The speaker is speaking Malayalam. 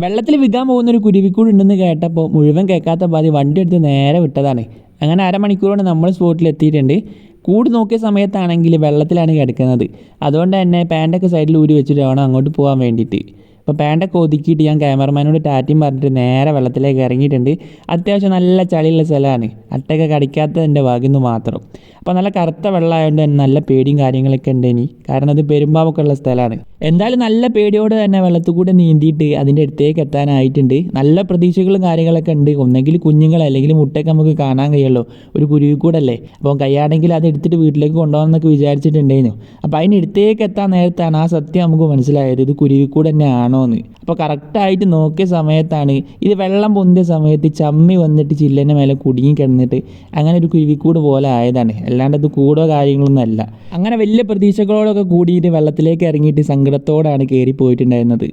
വെള്ളത്തിൽ വിൽക്കാൻ പോകുന്ന ഒരു കുരുവിക്കൂട് ഉണ്ടെന്ന് കേട്ടപ്പോൾ മുഴുവൻ കേൾക്കാത്ത പാതി വണ്ടി എടുത്ത് നേരെ വിട്ടതാണ്. അങ്ങനെ അരമണിക്കൂറോടെ നമ്മൾ സ്പോട്ടിൽ എത്തിയിട്ടുണ്ട്. കൂട് നോക്കിയ സമയത്താണെങ്കിൽ വെള്ളത്തിലാണ് കിടക്കുന്നത്. അതുകൊണ്ട് തന്നെ പാന്റൊക്കെ സൈഡിൽ ഊരി വെച്ചിട്ട് വേണം അങ്ങോട്ട് പോകാൻ വേണ്ടിയിട്ട്. അപ്പോൾ പാന്റൊക്കെ ഒതുക്കിയിട്ട് ഞാൻ ക്യാമറമാനോട് ടാറ്റയും പറഞ്ഞിട്ട് നേരെ വെള്ളത്തിലേക്ക് ഇറങ്ങിയിട്ടുണ്ട്. അത്യാവശ്യം നല്ല ചളിയുള്ള സ്ഥലമാണ്. അട്ടയൊക്കെ കടിക്കാത്തതിന്റെ ഭാഗ്യം മാത്രം. അപ്പോൾ നല്ല കറുത്ത വെള്ളമായതുകൊണ്ട് തന്നെ നല്ല പേടിയും കാര്യങ്ങളൊക്കെ ഉണ്ട് ഇനി. കാരണം അത് പെരുമ്പാവൊക്കെ ഉള്ള സ്ഥലമാണ്. എന്തായാലും നല്ല പേടിയോട് തന്നെ വെള്ളത്തിൽ കൂടെ നീന്തിയിട്ട് അതിന്റെ അടുത്തേക്ക് എത്താനായിട്ടുണ്ട്. നല്ല പ്രതീക്ഷകളും കാര്യങ്ങളൊക്കെ ഉണ്ട്. ഒന്നെങ്കിൽ കുഞ്ഞുങ്ങൾ അല്ലെങ്കിൽ മുട്ടയൊക്കെ നമുക്ക് കാണാൻ കഴിയുള്ളൂ. ഒരു കുരുവി കൂടല്ലേ? അപ്പോൾ കയ്യാണെങ്കിൽ അത് എടുത്തിട്ട് വീട്ടിലേക്ക് കൊണ്ടുപോകാമെന്നൊക്കെ വിചാരിച്ചിട്ടുണ്ടായിരുന്നു. അപ്പോൾ അതിന്റെ അടുത്തേക്ക് എത്താൻ നേരത്താണ് ആ സത്യം നമുക്ക് മനസ്സിലായത്. ഇത് കുരുവിക്കൂട് തന്നെ ആണോ എന്ന് അപ്പോൾ കറക്റ്റായിട്ട് നോക്കിയ സമയത്താണ് ഇത് വെള്ളം പൊന്തിയ സമയത്ത് ചമ്മി വന്നിട്ട് ചില്ലന്റെ മേലെ കുടുങ്ങി കിടന്നിട്ട് അങ്ങനെ ഒരു കുരുവിക്കൂട് പോലെ ആയതാണ്. അല്ലാണ്ട് അത് കൂടോ കാര്യങ്ങളൊന്നും അല്ല. അങ്ങനെ വലിയ പ്രതീക്ഷകളോടൊക്കെ കൂടിയിട്ട് വെള്ളത്തിലേക്ക് ഇറങ്ങിയിട്ട് സങ്കടത്തോടാണ് കയറി പോയിട്ടുണ്ടായിരുന്നത്